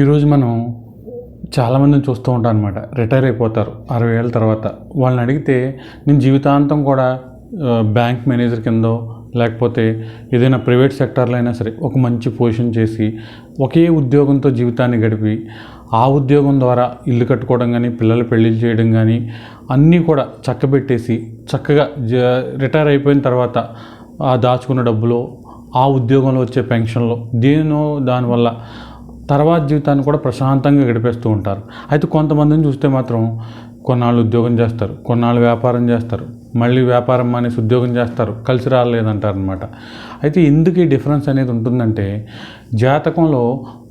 ఈరోజు మనం చాలామందిని చూస్తూ ఉంటాం అనమాట రిటైర్ అయిపోతారు. అరవై ఏళ్ళ తర్వాత వాళ్ళని అడిగితే నేను జీవితాంతం కూడా బ్యాంక్ మేనేజర్ కిందో లేకపోతే ఏదైనా ప్రైవేట్ సెక్టార్లో అయినా సరే ఒక మంచి పొజిషన్ చేసి ఒకే ఉద్యోగంతో జీవితాన్ని గడిపి ఆ ఉద్యోగం ద్వారా ఇల్లు కట్టుకోవడం కానీ పిల్లలు పెళ్ళిళ్ళు చేయడం కానీ అన్నీ కూడా చక్కబెట్టేసి చక్కగా జ రిటైర్ అయిపోయిన తర్వాత ఆ దాచుకున్న డబ్బులో ఆ ఉద్యోగంలో వచ్చే పెన్షన్లో దేనో దానివల్ల తర్వాత జీవితాన్ని కూడా ప్రశాంతంగా గడిపేస్తూ ఉంటారు. అయితే కొంతమందిని చూస్తే మాత్రం కొన్నాళ్ళు ఉద్యోగం చేస్తారు కొన్నాళ్ళు వ్యాపారం చేస్తారు మళ్ళీ వ్యాపారం మానేసి ఉద్యోగం చేస్తారు కలిసి రాలేదంటారు అనమాట అయితే ఎందుకు ఈ డిఫరెన్స్ అనేది ఉంటుందంటే జాతకంలో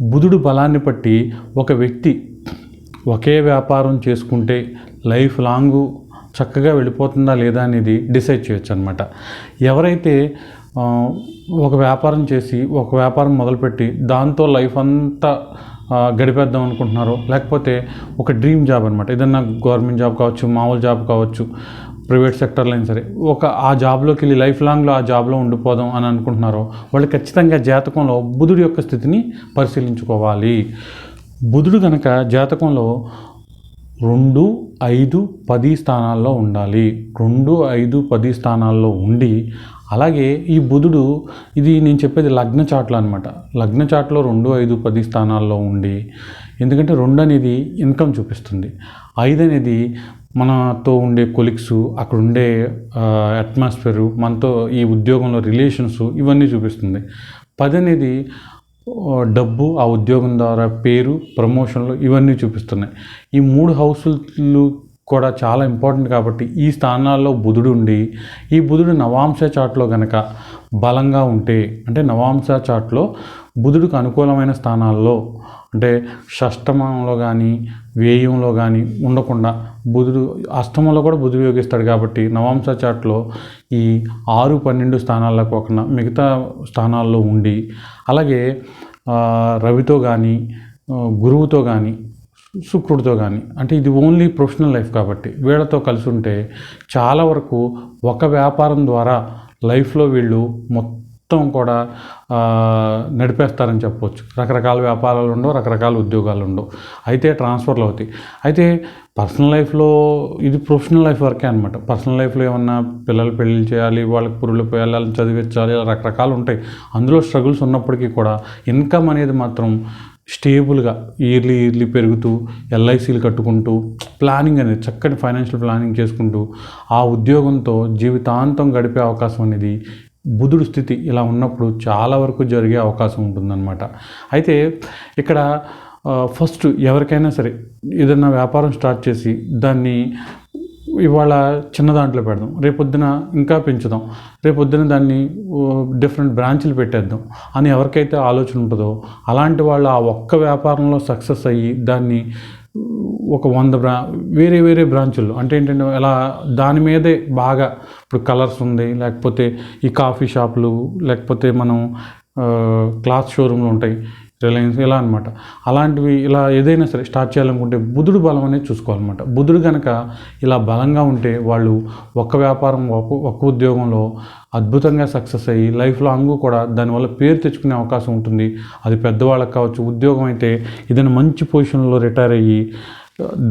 బుధుడు బలాన్ని బట్టి ఒక వ్యక్తి ఒకే వ్యాపారం చేసుకుంటే లైఫ్ లాంగ్ చక్కగా వెళ్ళిపోతుందా లేదా అనేది డిసైడ్ చేయొచ్చు అనమాట ఎవరైతే ఒక వ్యాపారం చేసి ఒక వ్యాపారం మొదలుపెట్టి దాంతో లైఫ్ అంతా గడిపేద్దాం అనుకుంటున్నారో లేకపోతే ఒక డ్రీమ్ జాబ్ అనమాట ఏదన్నా గవర్నమెంట్ జాబ్ కావచ్చు మామూలు జాబ్ కావచ్చు ప్రైవేట్ సెక్టర్లో అయినా సరే ఒక ఆ జాబ్లోకి వెళ్ళి లైఫ్ లాంగ్లో ఆ జాబ్లో ఉండిపోదాం అని అనుకుంటున్నారో వాళ్ళు ఖచ్చితంగా జాతకంలో బుధుడి యొక్క స్థితిని పరిశీలించుకోవాలి. బుధుడు కనుక జాతకంలో రెండు ఐదు పది స్థానాల్లో ఉండాలి. రెండు ఐదు పది స్థానాల్లో ఉండి అలాగే ఈ బుధుడు ఇది నేను చెప్పేది లగ్న చాట్లు అనమాట లగ్న చాట్లో రెండు ఐదు పది స్థానాల్లో ఉండి ఎందుకంటే రెండు అనేది ఇన్కమ్ చూపిస్తుంది. ఐదు అనేది మనతో ఉండే కొలిక్స్ అక్కడ ఉండే అట్మాస్ఫియరు మనతో ఈ ఉద్యోగంలో రిలేషన్స్ ఇవన్నీ చూపిస్తుంది. పది అనేది డబ్బు ఆ ఉద్యోగం ద్వారా పేరు ప్రమోషన్లు ఇవన్నీ చూపిస్తున్నాయి. ఈ మూడు హౌస్లు కూడా చాలా ఇంపార్టెంట్ కాబట్టి ఈ స్థానాల్లో బుధుడు ఉండి ఈ బుధుడు నవాంశ చాట్లో కనుక బలంగా ఉంటే అంటే నవాంశ చాట్లో బుధుడికి అనుకూలమైన స్థానాల్లో అంటే షష్టమంలో కానీ వ్యయంలో కానీ ఉండకుండా బుధుడు అష్టమంలో కూడా బుధుడు యోగిస్తాడు కాబట్టి నవాంశ చాట్లో ఈ ఆరు పన్నెండు స్థానాల్లో కాకుండా మిగతా స్థానాల్లో ఉండి అలాగే రవితో కానీ గురువుతో కానీ శుక్రుడితో కానీ అంటే ఇది ఓన్లీ ప్రొఫెషనల్ లైఫ్ కాబట్టి వీళ్ళతో కలిసి ఉంటే చాలా వరకు ఒక వ్యాపారం ద్వారా లైఫ్లో వీళ్ళు మొత్తం కూడా నడిపేస్తారని చెప్పవచ్చు రకరకాల వ్యాపారాలు ఉండవు రకరకాల ఉద్యోగాలు ఉండవు. అయితే ట్రాన్స్ఫర్లు అవుతాయి. అయితే పర్సనల్ లైఫ్లో ఇది ప్రొఫెషనల్ లైఫ్ వరకే అనమాట పర్సనల్ లైఫ్లో ఏమన్నా పిల్లలు పెళ్ళి చేయాలి వాళ్ళకి పురులు పోయాలి వాళ్ళని చదివించాలి ఇలా రకరకాలు ఉంటాయి. అందులో స్ట్రగుల్స్ ఉన్నప్పటికీ కూడా ఇన్కమ్ అనేది మాత్రం స్టేబుల్గా ఇయర్లీ ఇయర్లీ పెరుగుతూ ఎల్ఐసీలు కట్టుకుంటూ ప్లానింగ్ అనేది చక్కటి ఫైనాన్షియల్ ప్లానింగ్ చేసుకుంటూ ఆ ఉద్యోగంతో జీవితాంతం గడిపే అవకాశం అనేది బుధుడు స్థితి ఇలా ఉన్నప్పుడు చాలా వరకు జరిగే అవకాశం ఉంటుందన్నమాట. అయితే ఇక్కడ ఫస్ట్ ఎవరికైనా సరే ఏదైనా వ్యాపారం స్టార్ట్ చేసి దాన్ని ఇవాళ చిన్న దాంట్లో పెడదాం. రేపొద్దున ఇంకా పెంచుదాం. రేపొద్దున దాన్ని డిఫరెంట్ బ్రాంచ్లు పెట్టేద్దాం. అని ఎవరికైతే ఆలోచన ఉంటుందో అలాంటి వాళ్ళు ఆ ఒక్క వ్యాపారంలో సక్సెస్ అయ్యి దాన్ని ఒక వంద బ్రా వేరే వేరే బ్రాంచుల్లో అంటే ఏంటంటే ఎలా దాని మీదే బాగా ఇప్పుడు కలర్స్ ఉంది లేకపోతే ఈ కాఫీ షాపులు లేకపోతే మనం క్లాత్ షోరూమ్లు ఉంటాయి. రిలయన్స్ ఇలా అనమాట అలాంటివి ఇలా ఏదైనా సరే స్టార్ట్ చేయాలనుకుంటే బుధుడు బలం అనేది చూసుకోవాలన్నమాట. బుధుడు కనుక ఇలా బలంగా ఉంటే వాళ్ళు ఒక్క వ్యాపారం ఒక ఒక్క ఉద్యోగంలో అద్భుతంగా సక్సెస్ అయ్యి లైఫ్ లాంగ్ కూడా దానివల్ల పేరు తెచ్చుకునే అవకాశం ఉంటుంది. అది పెద్దవాళ్ళకి కావచ్చు ఉద్యోగం అయితే ఏదైనా మంచి పొజిషన్లో రిటైర్ అయ్యి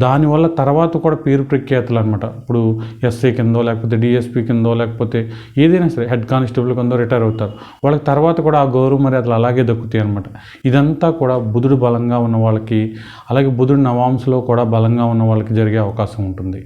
దానివల్ల తర్వాత కూడా పేరు ప్రఖ్యాతులు అనమాట ఇప్పుడు ఎస్ఐ కిందో లేకపోతే డిఎస్పీ కిందో లేకపోతే ఏదైనా సరే హెడ్ కానిస్టేబుల్ కిందో రిటైర్ అవుతారు. వాళ్ళకి తర్వాత కూడా ఆ గౌరవ మర్యాదలు అలాగే దక్కుతాయి అనమాట ఇదంతా కూడా బుధుడు బలంగా ఉన్న వాళ్ళకి అలాగే బుధుడు నవాంశలో కూడా బలంగా ఉన్న వాళ్ళకి జరిగే అవకాశం ఉంటుంది.